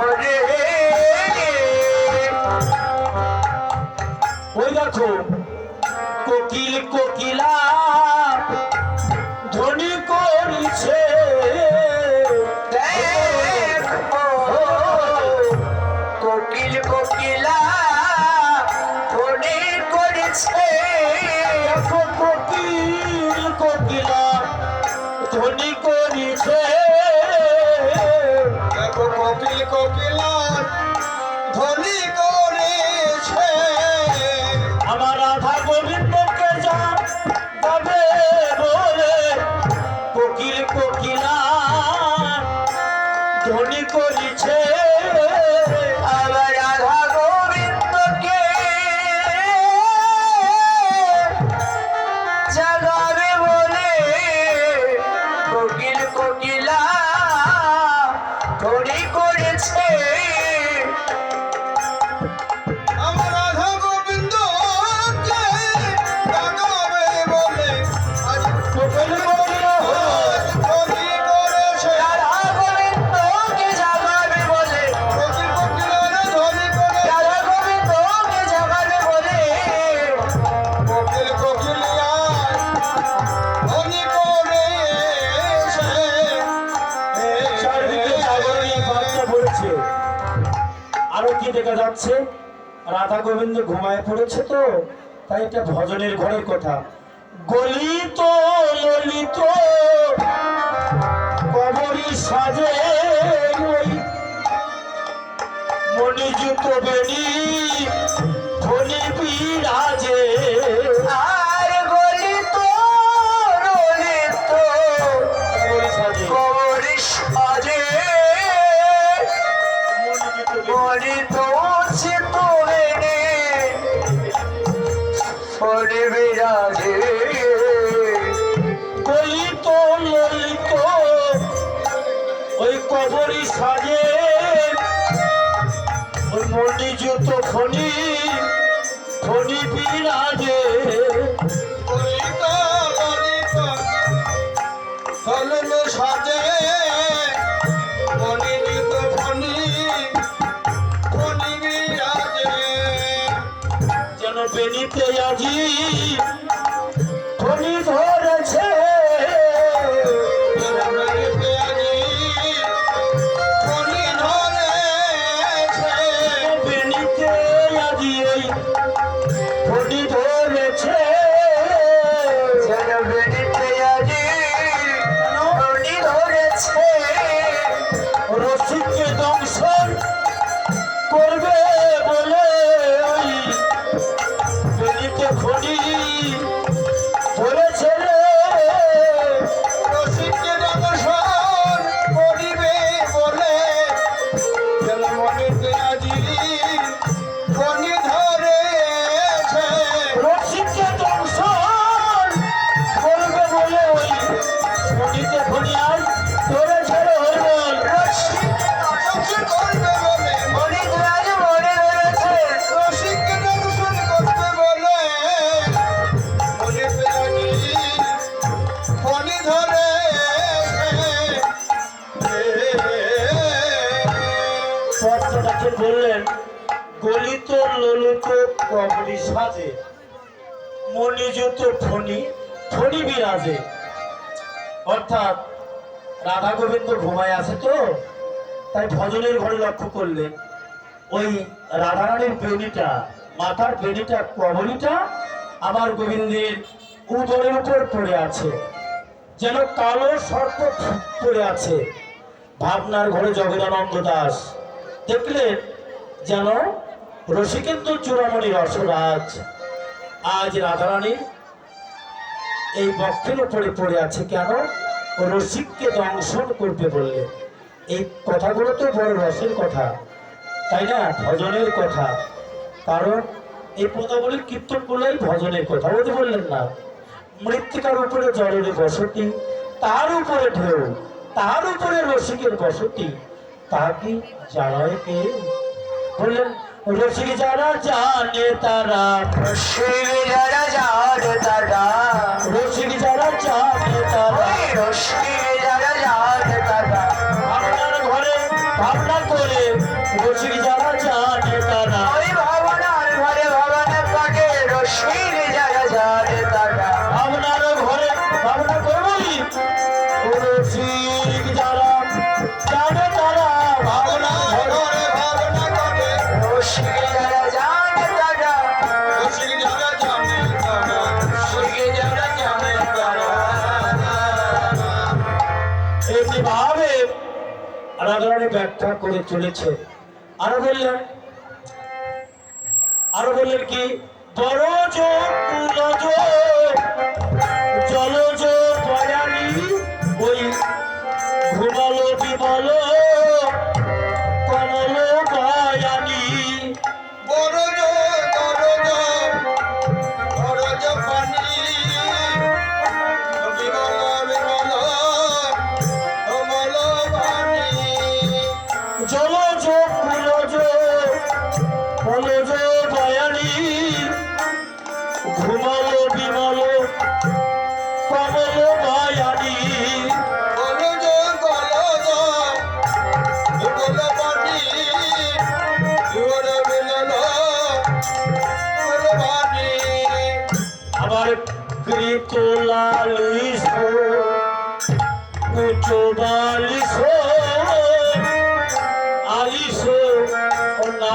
ঘরে কোকিল কোকিলা। রাধা গোবিন্দ ঘুমায় পড়েছে তো, তাই এটা ভজনের ঘরের কথা। গলিত ললিত, কবরি সাজে মণিযুত ফণি ফণি বললেন, গলিত ললিত কবরি সাজে, মণিযুত ফণি ফণি বিরাজে। অর্থাৎ রাধা গোবিন্দ ঘুমায় আছে তো, তাই ভজনের ঘরে লক্ষ্য করলেন, ওই রাধারানীর বেণীটা মাথার বেণীটা কবরিটা আমার গোবিন্দের উদরের উপর পড়ে আছে। যেন কালো সর্প পড়ে আছে। ভাবনার ঘরে জগদানন্দ দাস। দেখলেন যেন রসিকেন্দ্র চূড়ামণি রসরাজ। আজ রাধারানী এই বক্ষের উপরে পড়ে আছে কেন? রসিককে দংশন করতে বললে। এই কথাগুলো তো বড় রসের কথা। তাই না? ভজনের কথা। কারণ এই পদাবলী কীর্তন করলেই ভজনের কথা। বলতে বললেন না। মৃত্তিকার উপরে জলের বসতি তার উপরে ঢেউ তার উপরে রসিকের বসতি তা কি জানায় কে? বললেন রসিক যারা জানে তারা রসিক যারা জানে তারা রসিক যারা জানে তারা ওই ব্যাখ্যা করে চলেছে। আরও বললেন আরও বললেন কি? বড় চলো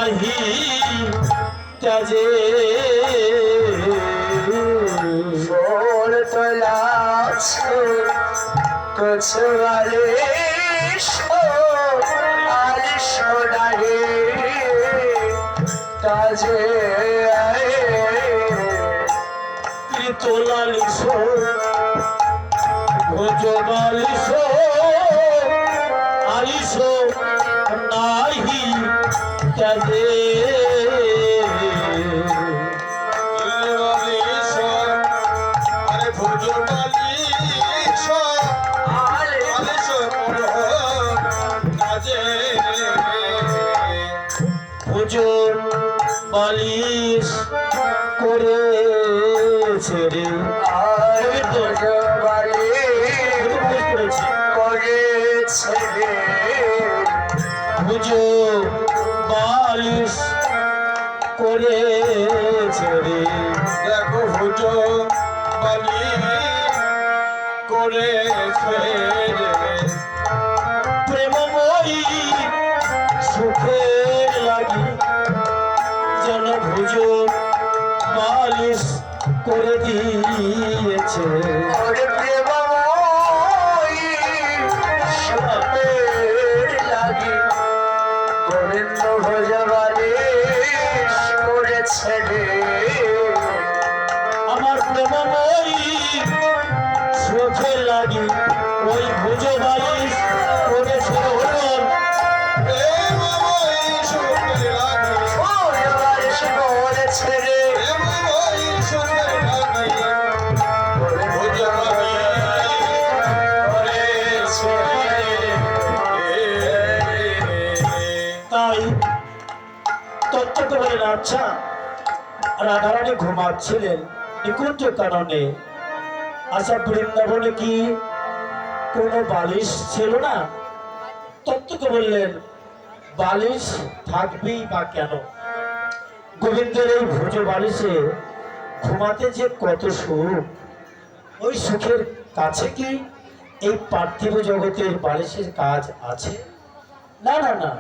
নাহি ত্যাজে সোর তোলাছে কিছু আলিস আলিস কাজে। কৃত লালিস উঁচু বালিস আলিস নাহি ভোজ বালিশ আলিস কাজে ওজন বালিশ করেছে রে। আর গোবিন্দ ভোজবালি করেছে রে। আমার প্রেমময়ী সুখের লাগি ওই ভুজো বালিশ আচ্ছা রাধারানী ঘুমাচ্ছিলেন নিকুঞ্জ কারণে। আচ্ছা বৃন্দাবনে কি কোনো বালিশ ছিল না? তত্ত্বকে বললেন, বালিশ থাকবেই বা কেন? গোবিন্দের এই ভুজ বালিশে ঘুমাতে যে কত সুখ। ওই সুখের কাছে কি এই পার্থিব জগতের বালিশের কাজ আছে? না না না।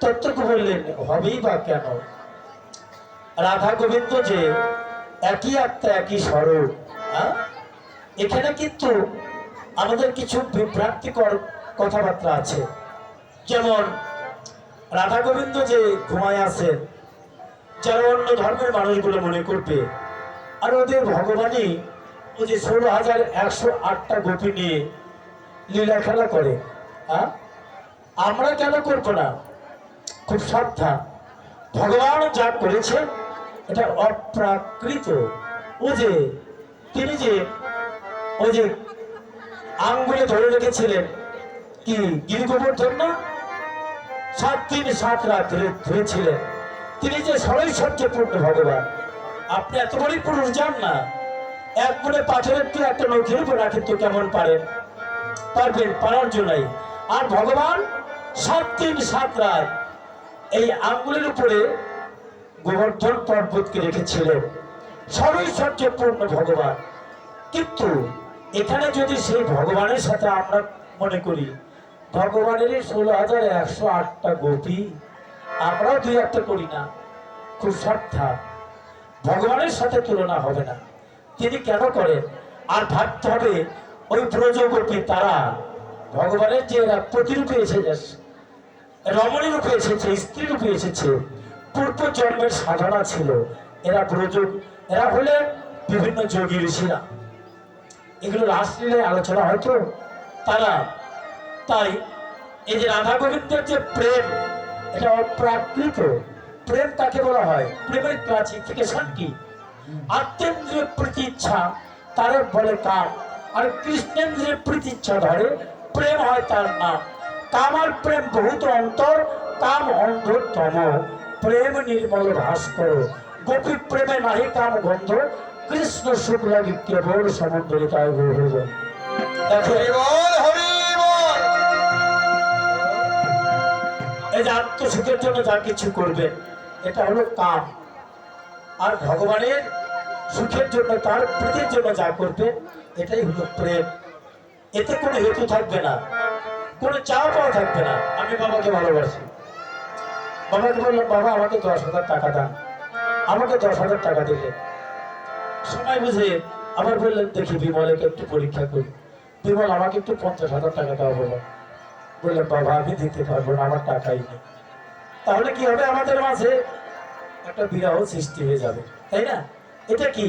তত্ত্বকে বললেন, হবেই বা কেন? রাধা গোবিন্দ যে একই আত্মা, একই স্বরূপ হ্যাঁ? এখানে কিন্তু আমাদের কিছু বিভ্রান্তিকর কথাবার্তা আছে। যেমন রাধা গোবিন্দ যে ঘুমায় আছেন যারা অন্য ধর্মের মানুষগুলো মনে করবে। আর ওদের ভগবানই ও যে ষোলো হাজার একশো আটটা গোপী নিয়ে লীলা খেলা করে হ্যাঁ? আমরা কেন করব না? খুব সাবধান। ভগবান যা করেছে এটা অপ্রাকৃত। ও যে, তিনি যে, ও যে আঙ্গুলে ধরে রেখেছিলেন, কি গিরি গোবর্ধন না? সাত দিন সাত রাত ধরেছিলেন। তিনি যে সরৈশ্বর্যপূর্ণ ভগবান। আপনি এত বড়ই পুরুষ যান না? এক মনে পাথরের তো একটা নৌকের উপর রাখেন তো কেমন পারেন? পারবেন, পারার জন্যই আর ভগবান সাত দিন সাত রাত এই আঙ্গুলের উপরে গোবর্ধন পর্বতকে রেখেছিলেন। সরৈশ্বর্যপূর্ণ ভগবান। কিন্তু এখানে যদি সেই ভগবানের সাথে আমরা মনে করি, ভগবানের ষোলো হাজার একশো আটটা গোপী, আমরাও দুই একটা করি না। খুব সার্থক ভগবানের সাথে তুলনা হবে না। তিনি কেন করেন? আর ভাবতে হবে, ওই ব্রজগোপী তারা ভগবানের যে প্রতিরূপে এসে যাচ্ছে রমণী রূপে এসেছে স্ত্রী রূপে এসেছে পূর্ব জন্মের সাধনা ছিল। এরা প্রযোগ এরা হলেন বিভিন্ন যোগী ঋষিরা। এগুলো রাসলীলায় আলোচনা হয়তো তারা তাই এই যে রাধা গোবিন্দের যে প্রেম, এটা অপ্রাকৃত। প্রেম তাকে বলা হয়? প্রেমের ক্লাসিফিকেশন কি আত্মেন্দ্রিয় প্রতিচ্ছা তারে বলে কাম। আর কৃষ্ণেন্দ্রিয় প্রতিচ্ছা ধরে, প্রেম হয় তার নাম। কামার প্রেম বহুত অন্তর, কাম অন্ধতম। প্রেম নির্মল ভাস্কর করো গোপী প্রেমে নাহি কাম গন্ধ কৃষ্ণ শুক্ল কেবল হরি বল। এই যে আত্মসুখের জন্য যা কিছু করবে এটা হলো কাম। আর ভগবানের সুখের জন্য তার প্রীতির জন্য যা করবে এটাই হলো প্রেম। এতে কোনো হেতু থাকবে না কোনো চাওয়া পাওয়া থাকবে না। আমি বাবাকে ভালোবাসি। বাবাকে বললাম বাবা, আমাকে দশ হাজার টাকা দান আমাকে দশ হাজার টাকা দিলে। সময় বুঝে, আবার বললেন, দেখি বিমলকে একটু পরীক্ষা করি। বিমল, আমাকে একটু পঞ্চাশ হাজার টাকা দাও বাবা বললেন, বাবা, আমি দিতে পারব না, আমার টাকাই নেই। তাহলে কি হবে আমাদের মাঝে? একটা বিরাহ সৃষ্টি হয়ে যাবে, তাই না? এটা কি?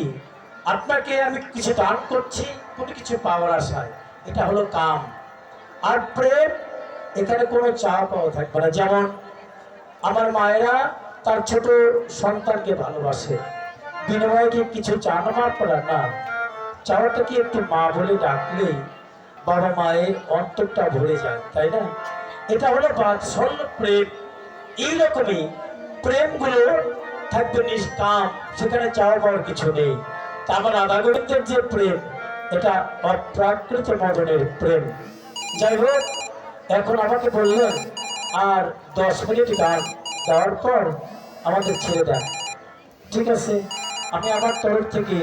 আপনাকে আমি কিছু দান করছি, কোনো কিছু পাওয়ার আশায়। এটা হলো কাম। আর প্রেম, এখানে কোনো চাওয়া পাওয়া থাকবে না। যেমন আমার মায়েরা তার ছোট সন্তানকে ভালোবাসে। বিনিময়ে কি কিছু চান আমার পড়া? না। চাওয়াটা কি একটু মা বলে ডাকলেই বাবা মায়ের অন্তরটা ভরে যায়, তাই না? এটা হলো বাৎসল্য প্রেম। এইরকমই প্রেমগুলো থাকবে নিষ্কাম, সেখানে চাওয়া পাওয়ার কিছু নেই। তারপর গোবিন্দের যে প্রেম, এটা অপ্রাকৃত মদনের প্রেম। যাই হোক, এখন আমাকে বললেন আর দশ মিনিট গান দেওয়ার পর আমাদের ছেড়ে দেয় ঠিক আছে, আমি আমার তরফ থেকে